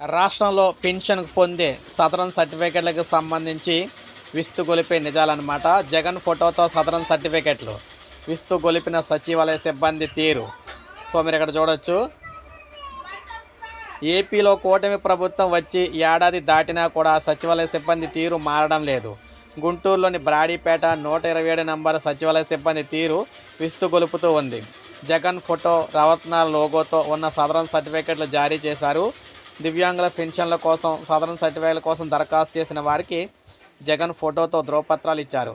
రాష్ట్రంలో పెన్షన్ పొందే సదరన్ సర్టిఫికెట్లకు సంబంధించి విస్తు గొలిపే నిజాలన్నమాట. జగన్ ఫోటోతో సదరన్ సర్టిఫికెట్లు. విస్తు గొలిపిన సచివాలయ సిబ్బంది తీరు. సో మీరు ఇక్కడ చూడొచ్చు. ఏపీలో కూటమి ప్రభుత్వం వచ్చి ఏడాది దాటినా కూడా సచివాలయ సిబ్బంది తీరు మారడం లేదు. గుంటూరులోని బ్రాడీపేట నూట ఇరవై ఏడు నంబర్ సచివాలయ సిబ్బంది తీరు విస్తు గొలుపుతూ ఉంది. జగన్ ఫోటో రవత్నాల లోగోతో ఉన్న సదరన్ సర్టిఫికెట్లు జారీ చేశారు. దివ్యాంగుల పెన్షన్ల కోసం సదరన్ సర్టిఫికెట్ల కోసం దరఖాస్తు చేసిన వారికి జగన్ ఫోటోతో ధ్రువపత్రాలు ఇచ్చారు.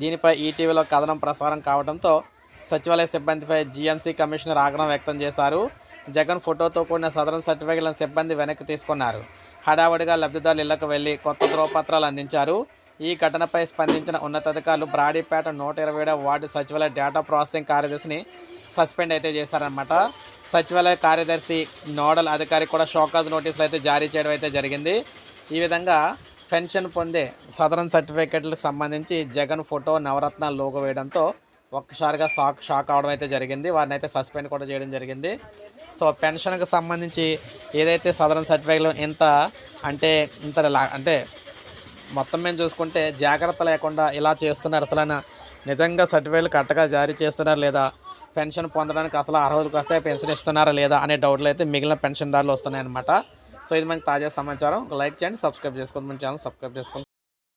దీనిపై ఈటీవీలో కథనం ప్రసారం కావడంతో సచివాలయ సిబ్బందిపై జీఎంసీ కమిషనర్ ఆగ్రహం వ్యక్తం చేశారు. జగన్ ఫోటోతో కూడిన సదరన్ సర్టిఫికెట్లను సిబ్బంది వెనక్కి తీసుకున్నారు. హడావుడిగా లబ్ధిదారులు ఇళ్ళకు వెళ్ళి కొత్త ధ్రువపత్రాలు అందించారు. ఈ ఘటనపై స్పందించిన ఉన్నతాధికారులు బ్రాడీపేట నూట ఇరవై ఏడవ వార్డు సచివాలయ డేటా ప్రాసెసింగ్ కార్యదర్శిని సస్పెండ్ అయితే చేశారనమాట సచివాలయ కార్యదర్శి నోడల్ అధికారి కూడా షోకాజ్ నోటీసులు అయితే జారీ చేయడం అయితే జరిగింది. ఈ విధంగా పెన్షన్ పొందే సదరన్ సర్టిఫికెట్లకు సంబంధించి జగన్ ఫోటో నవరత్నాలు లోగో వేయడంతో ఒక్కసారిగా షాక్ షాక్ అవడం అయితే జరిగింది. వారిని అయితే సస్పెండ్ కూడా చేయడం జరిగింది. సో పెన్షన్కి సంబంధించి ఏదైతే సదరన్ సర్టిఫికెట్లు ఇంత అంటే ఇంత అంటే మొత్తం మేము చూసుకుంటే జాగ్రత్త లేకుండా ఇలా చేస్తున్నారు. అసలైన నిజంగా సర్టిఫికేట్లు కరెక్ట్గా జారీ చేస్తున్నారు లేదా పెన్షన్ పొందడానికి అసలు అర్హతకు వస్తే పెన్షన్ ఇస్తున్నారా లేదా అనే డౌట్లు అయితే మిగిలిన పెన్షన్దారులు వస్తున్నాయన్నమాట. సో ఇది మనకి తాజా సమాచారం. లైక్ చేయండి సబ్స్క్రైబ్ చేసుకోండి మన ఛానల్ సబ్స్క్రైబ్ చేసుకోండి.